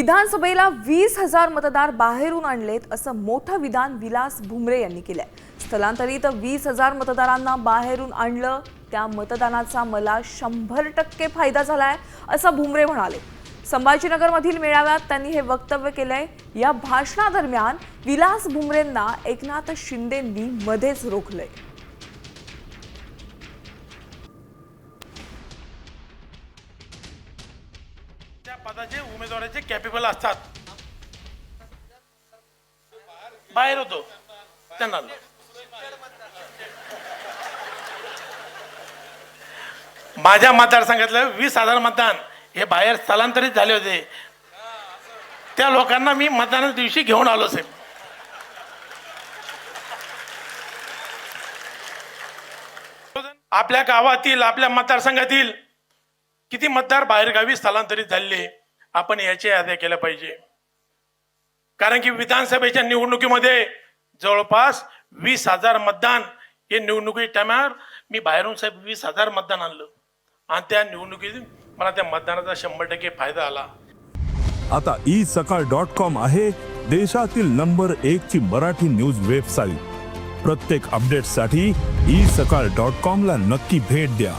विधानसभेला वीस हजार मतदार बाहेरून आणलेत असं मोठं विधान विलास भुमरे यांनी केलंय. स्थलांतरित वीस हजार मतदारांना बाहेरून आणलं त्या मतदानाचा मला शंभर टक्के फायदा झालाय असं भुमरे म्हणाले. संभाजीनगरमधील मेळाव्यात त्यांनी हे वक्तव्य केलंय. या भाषणादरम्यान विलास भुमरेंना एकनाथ शिंदेंनी मध्येच रोखलंय. त्या पदाचे उमेदवाराचे कॅपेबल असतात. बाहेर होतो. त्यांना. माझ्या मतदारसंघातलं वीस हजार मतदान हे बाहेर स्थलांतरित झाले होते. त्या लोकांना मी मतदानाच्या दिवशी घेऊन आलो साहेब. आपल्या गावातील आपल्या मतदारसंघातील किती मतदार बाहेरगावी स्थलांतरित झालेले आपण याच्या याद्या केल्या पाहिजे. कारण की विधानसभेच्या निवडणुकीमध्ये जवळपास वीस हजार मतदान हे निवडणुकी टायमावर मी बाहेरून साहेब वीस हजार मतदान आणलं. आणि त्या निवडणुकीत मला त्या मतदानाचा शंभर टक्के फायदा आला. आता ई सकाळ डॉट कॉम आहे देशातील नंबर एक ची मराठी न्यूज वेबसाईट. प्रत्येक अपडेटसाठी ई सकाळ डॉट कॉम ला नक्की भेट द्या.